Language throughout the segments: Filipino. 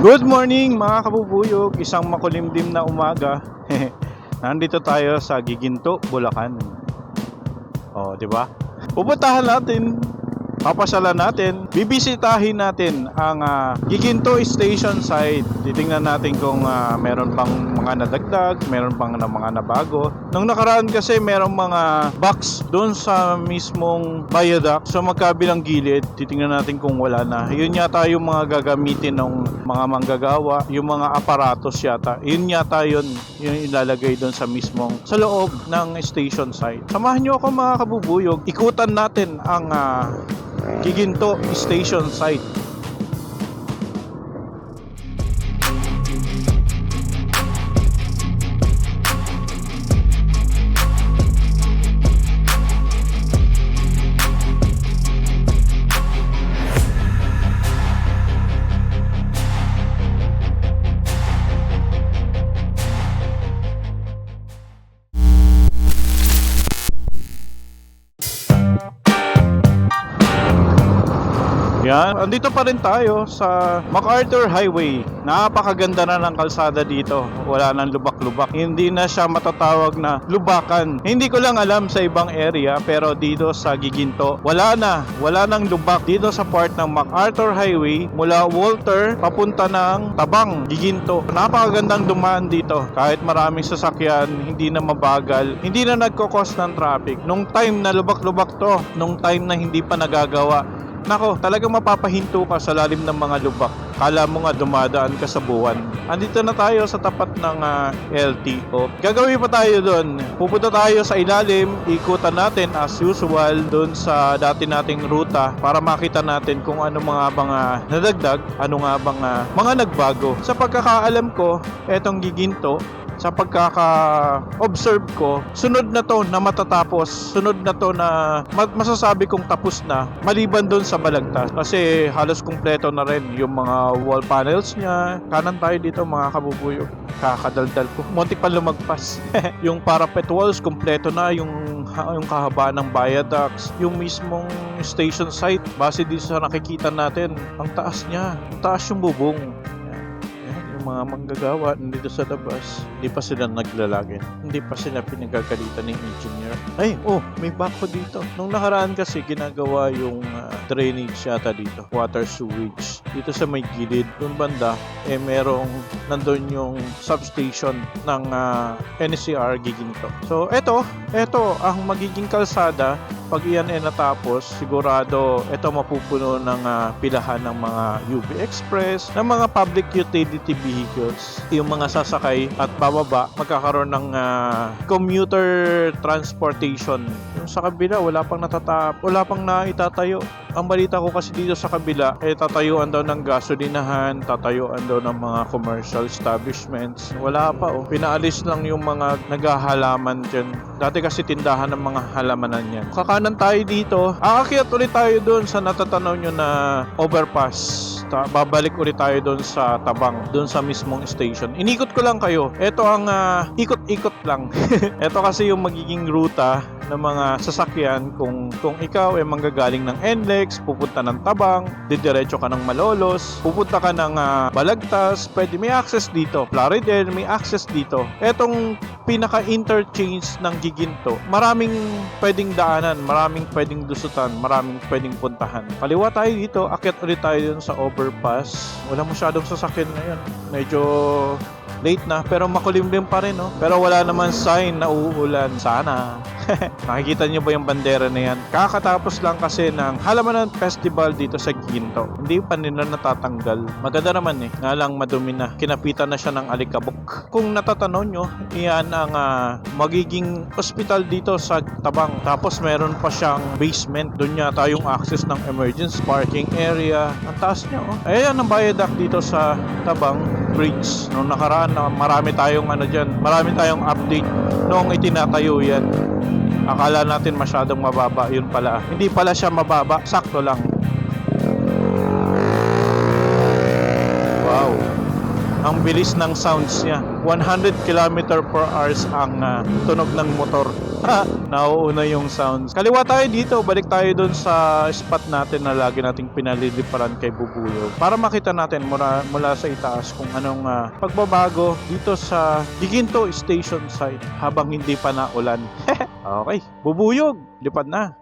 Good morning mga kabubuyog, isang makulimdim na umaga. Nandito tayo sa Giginto, Bulacan. Oh, 'di ba? Pupuntahan natin, papasyalan natin, bibisitahin natin ang ah, Giginto Station site. Titingnan natin kung ah, meron pang mga nadagdag, meron pang na mga nabago. Nung nakaraan kasi merong mga box doon sa mismong viaduct sa magkabilang gilid. Titingnan natin kung wala na. Yun yata yung mga gagamitin ng mga manggagawa, yung mga aparatos yata. Yun yata yun, yung ilalagay doon sa mismong sa loob ng station site. Samahan nyo ako mga kabubuyog. Ikutan natin ang ah, Giginto Station Site. Yan, andito pa rin tayo sa MacArthur Highway. Napakaganda na ng kalsada dito. Wala nang lubak-lubak. Hindi na siya matatawag na lubakan. Hindi ko lang alam sa ibang area pero dito sa Giginto, wala na. Wala nang lubak dito sa part ng MacArthur Highway mula Walter papunta ng Tabang, Giginto. Napakagandang dumaan dito. Kahit maraming sasakyan, hindi na mabagal, hindi na nagkakos ng traffic. Nung time na lubak-lubak to, nung time na hindi pa nagagawa, Nako, talagang mapapahinto ka sa lalim ng mga lubak. Kala mo nga dumadaan ka sa buwan. Andito na tayo sa tapat ng ah, LTO. Gagawin pa tayo doon. Pupunta tayo sa ilalim, ikutan natin as usual doon sa dati nating ruta para makita natin kung ano mga mga nadagdag, ano nga bang ah, mga nagbago. Sa pagkakaalam ko, etong giginto, sa pagkaka-observe ko, sunod na to na matatapos, sunod na to na ma- masasabi kong tapos na, maliban doon sa balagtas. Kasi halos kumpleto na rin yung mga wall panels niya. Kanan tayo dito mga kabubuyog. Kakadaldal ko. Muntik pa lumagpas. yung parapet walls, kumpleto na. Yung, yung kahabaan ng viaducts. Yung mismong station site, base dito sa nakikita natin, ang taas niya. Ang taas yung bubong. Yung mga manggagawa nandito sa labas, hindi pa sila naglalagin. Hindi pa sila pinagagalitan ng engineer. Ay, oh, may bako dito. Nung nakaraan kasi, ginagawa yung ah, drainage yata dito. Water sewage. Dito sa may gilid, doon banda, eh merong nandun yung substation ng ah, NCR Giginto. So, eto, eto ang magiging kalsada pag iyan ay natapos, sigurado ito mapupuno ng ah, pilahan ng mga UV Express, ng mga public utility vehicles, yung mga sasakay at bababa, magkakaroon ng ah, commuter transportation. Yung sa kabila, wala pang natatap, wala pang naitatayo. Ang balita ko kasi dito sa kabila, eh tatayuan daw ng gasolinahan, tatayuan daw ng mga commercial establishments. Wala pa oh. Pinaalis lang yung mga naghahalaman dyan. Dati kasi tindahan ng mga halamanan yan. Kakanan tayo dito. Aakyat ulit tayo doon sa natatanaw nyo na overpass. Ta- babalik ulit tayo doon sa Tabang, doon sa mismong station. Inikot ko lang kayo. Ito ang ah, ikot-ikot lang. Ito kasi yung magiging ruta ng mga sasakyan kung kung ikaw ay manggagaling ng NLEX, pupunta ng Tabang, didiretso ka ng Malolos, pupunta ka ng ah, Balagtas, pwede may access dito. Plaridel, may access dito. Etong pinaka-interchange ng Giginto, maraming pwedeng daanan, maraming pwedeng dusutan, maraming pwedeng puntahan. Kaliwa tayo dito, akyat ulit tayo sa overpass. Wala masyadong sasakyan ngayon. Medyo late na pero makulimlim pa rin no? Pero wala naman sign na uulan. Sana. Nakikita niyo ba yung bandera na yan? Kakatapos lang kasi ng halamanan festival dito sa Ginto. Hindi pa nila natatanggal. Maganda naman eh. Nga lang madumi na. Kinapitan na siya ng alikabok. Kung natatanaw nyo iyan ang ah, magiging hospital dito sa Tabang. Tapos meron pa siyang basement. Doon yata yung access ng emergency parking area. Ang taas niya oh. Ayan ang viaduct dito sa Tabang Bridge. Nung nakaraan na marami tayong ano dyan marami tayong update noong itinatayo yan. Akala natin masyadong mababa yun pala. Hindi pala siya mababa sakto lang. Wow. Ang bilis ng sounds niya. 100 km per hours ang ah, tunog ng motor Nauuna yung sounds. Kaliwa tayo dito, balik tayo dun sa spot natin na lagi nating pinaliliparan kay Bubuyog. Para makita natin mula, mula sa itaas kung anong ah, pagbabago dito sa Diginto Station site habang hindi pa naulan. okay, Bubuyog, lipad na.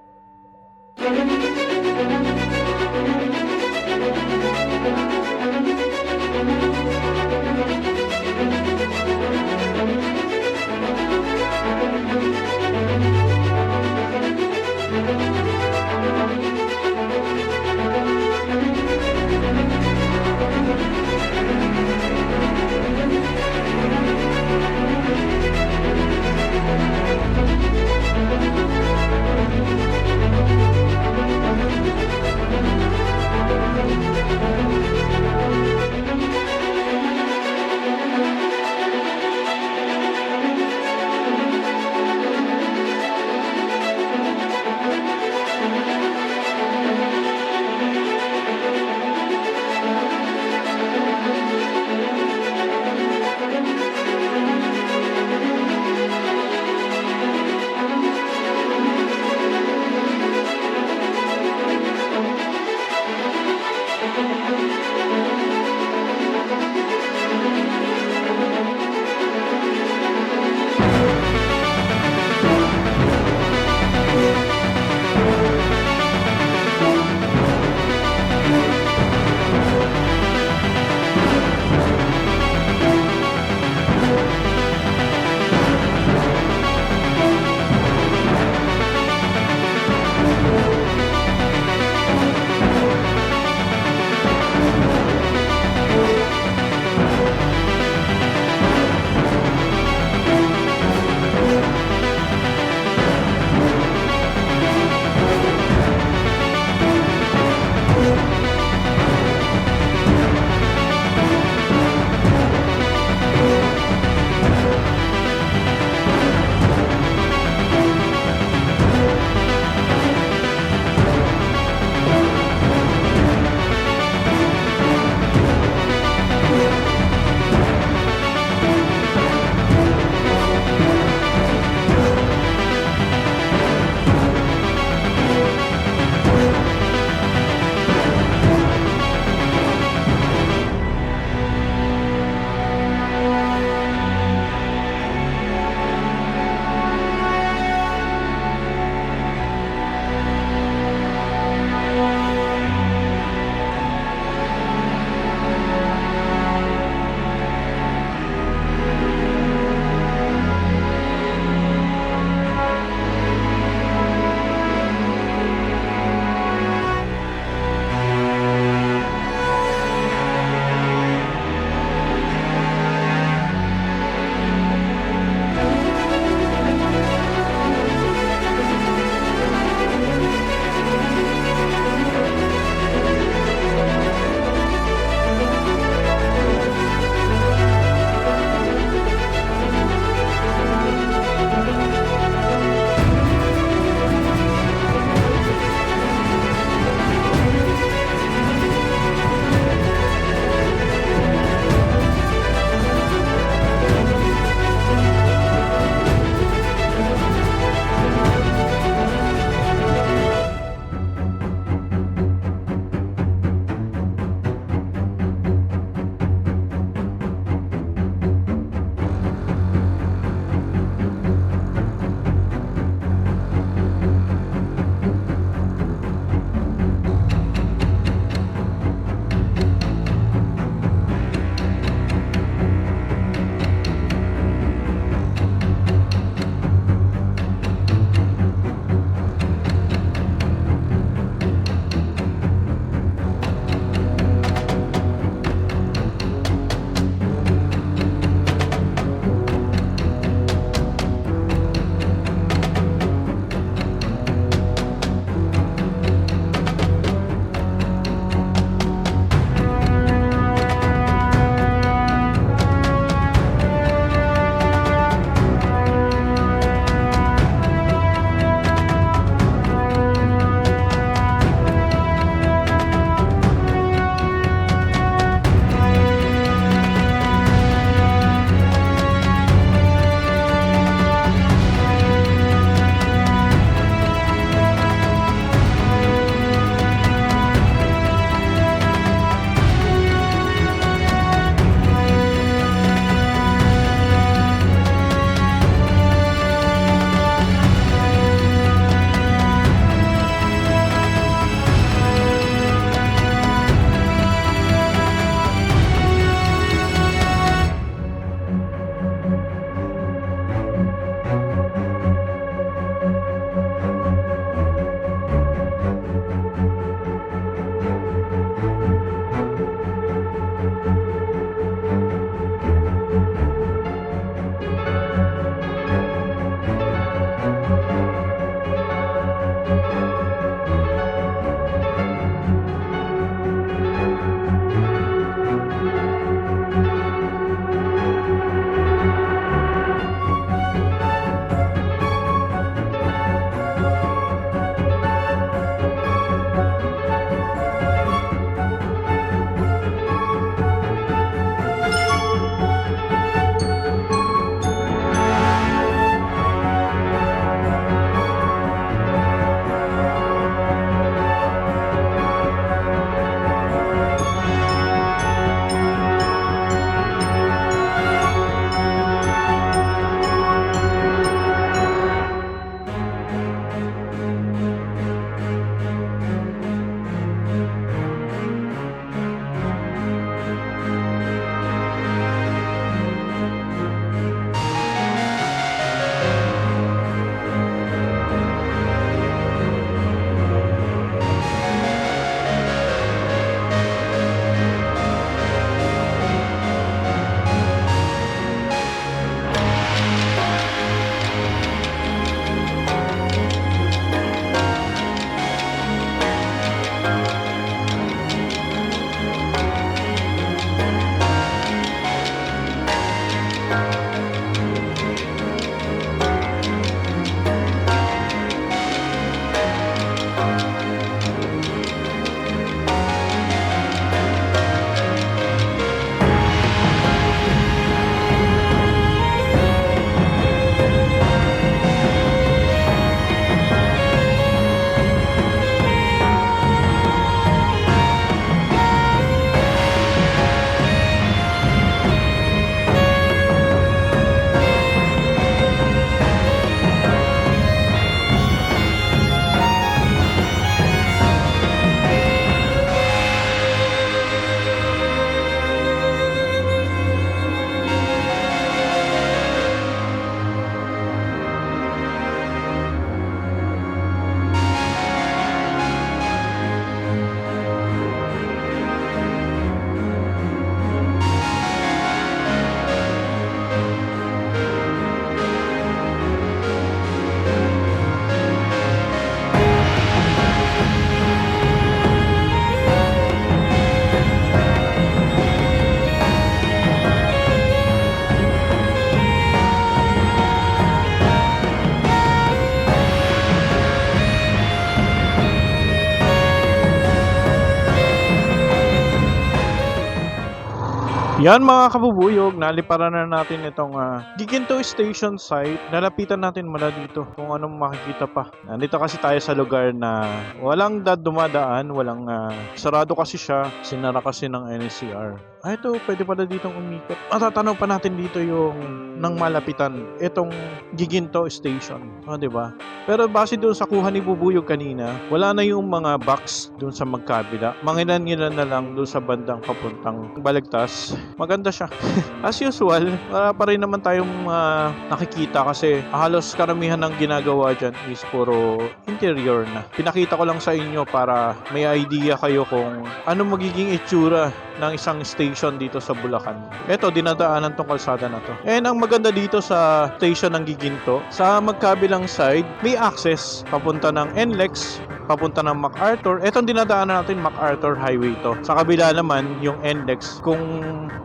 Yan mga kabubuyog, naliparan na natin itong uh, Giginto Station site. Nalapitan natin mula dito kung anong makikita pa. Nandito kasi tayo sa lugar na walang dumadaan, walang ah, sarado kasi siya, sinara kasi ng NCR. Ah, ito, pwede pala ditong umikot. Matatanaw pa natin dito yung nang malapitan, itong Giginto Station. O, di ba? Pero base doon sa kuha ni Bubuyog kanina, wala na yung mga box doon sa magkabila. Mangilan-ngilan na lang doon sa bandang papuntang Balagtas. Maganda siya. As usual, wala pa rin naman tayong ah, nakikita kasi halos karamihan ng ginagawa dyan is puro interior na. Pinakita ko lang sa inyo para may idea kayo kung ano magiging itsura ng isang station dito sa Bulacan. Ito, dinadaanan tong kalsada na to. And ang maganda dito sa station ng Giginto, sa magkabilang side, may access papunta ng NLEX, papunta ng MacArthur. Etong dinadaanan natin, MacArthur Highway to. Sa kabila naman, yung NLEX, kung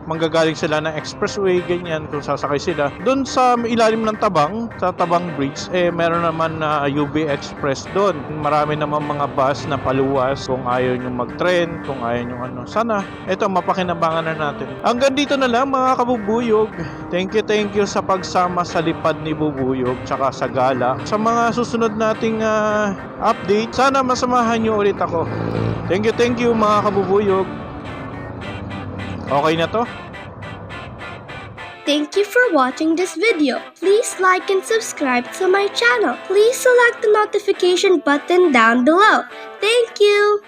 manggagaling sila ng expressway, ganyan, kung sasakay sila. Doon sa ilalim ng Tabang, sa Tabang Bridge, eh, meron naman na UB Express doon. Marami naman mga bus na paluwas kung ayaw nyo mag-train, kung ayaw nyo ano. Sana, eto, mapakinabangan na natin. Hanggang dito na lang, mga kabubuyog. Thank you, thank you sa pagsama sa lipad ni Bubuyog, tsaka sa gala. Sa mga susunod nating ah, update, sana masamahan nyo ulit ako. Thank you, thank you, mga kabubuyog. Okay na to? Thank you for watching this video. Please like and subscribe to my channel. Please select the notification button down below. Thank you.